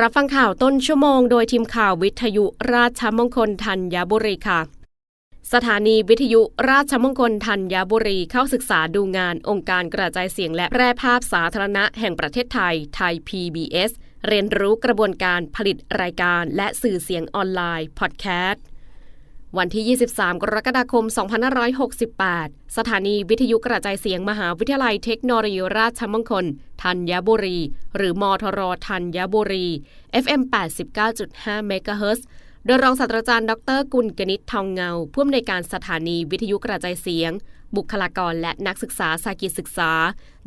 รับฟังข่าวต้นชั่วโมงโดยทีมข่าววิทยุราชมงคลธัญบุรีค่ะ สถานีวิทยุราชมงคลธัญบุรีเข้าศึกษาดูงานองค์การกระจายเสียงและแพร่ภาพสาธารณะแห่งประเทศไทยไทย PBS เรียนรู้กระบวนการผลิตรายการและสื่อเสียงออนไลน์พอดแคสต์ วันที่ 23 กรกฎาคม 2568 สถานีวิทยุกระจายเสียงมหาวิทยาลัยเทคโนโลยีราชมงคล ธัญบุรี หรือมทรธัญบุรี FM 89.5 เมกะเฮิรตซ์โดยรองศาสตราจารย์ ดร กุลกนิษฐ์ทองเงา ผู้อำนวยการสถานีวิทยุกระจายเสียง บุคลากรและนักศึกษาสากิจศึกษา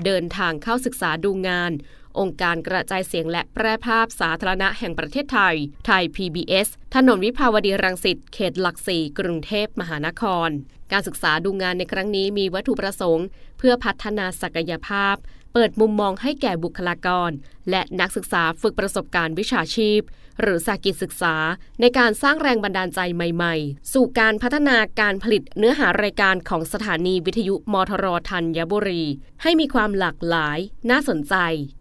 เดินทางเข้าศึกษาดูงาน องค์การกระจายเสียงและแพร่ภาพสาธารณะแห่งประเทศไทย ไทย PBS ถนนวิภาวดีรังสิต เขตหลักสี่กรุงเทพมหานคร การศึกษาดูงานในครั้งนี้มีวัตถุประสงค์ เพื่อพัฒนาศักยภาพ เปิดมุมมองให้แก่บุคลากร และนักศึกษาฝึกประสบการณ์วิชาชีพ หรือสากิจศึกษา ในการสร้างแรงบันดาลใจใหม่ๆ สู่การพัฒนาการผลิตเนื้อหารายการของสถานีวิทยุมทรธัญบุรี ให้มีความหลากหลาย น่าสนใจ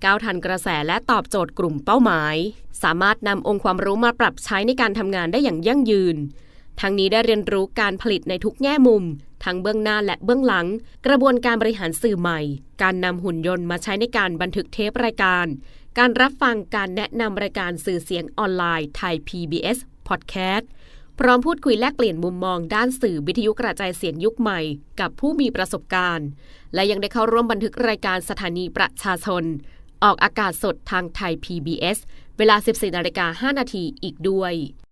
ก้าวทันกระแสและตอบโจทย์กลุ่มเป้าหมาย สามารถนำองค์ความรู้มาปรับใช้ในการทำงานได้อย่างยั่งยืน ทั้งนี้ได้เรียนรู้การผลิตในทุกแง่มุม ทั้งเบื้องหน้าและเบื้องหลัง กระบวนการบริหารสื่อใหม่ การนำหุ่นยนต์มาใช้ในการบันทึกเทปรายการ การรับฟังการแนะนำรายการสื่อเสียงออนไลน์ไทย PBS Podcast พร้อมพูดคุยแลกเปลี่ยนมุมมองด้านสื่อวิทยุกระจายเสียงยุคใหม่ กับผู้มีประสบการณ์ และยังได้เข้าร่วมบันทึกรายการสถานีประชาชน ออกอากาศสดทางไทย PBS เวลา 14นาฬิกา5นาทีอีกด้วย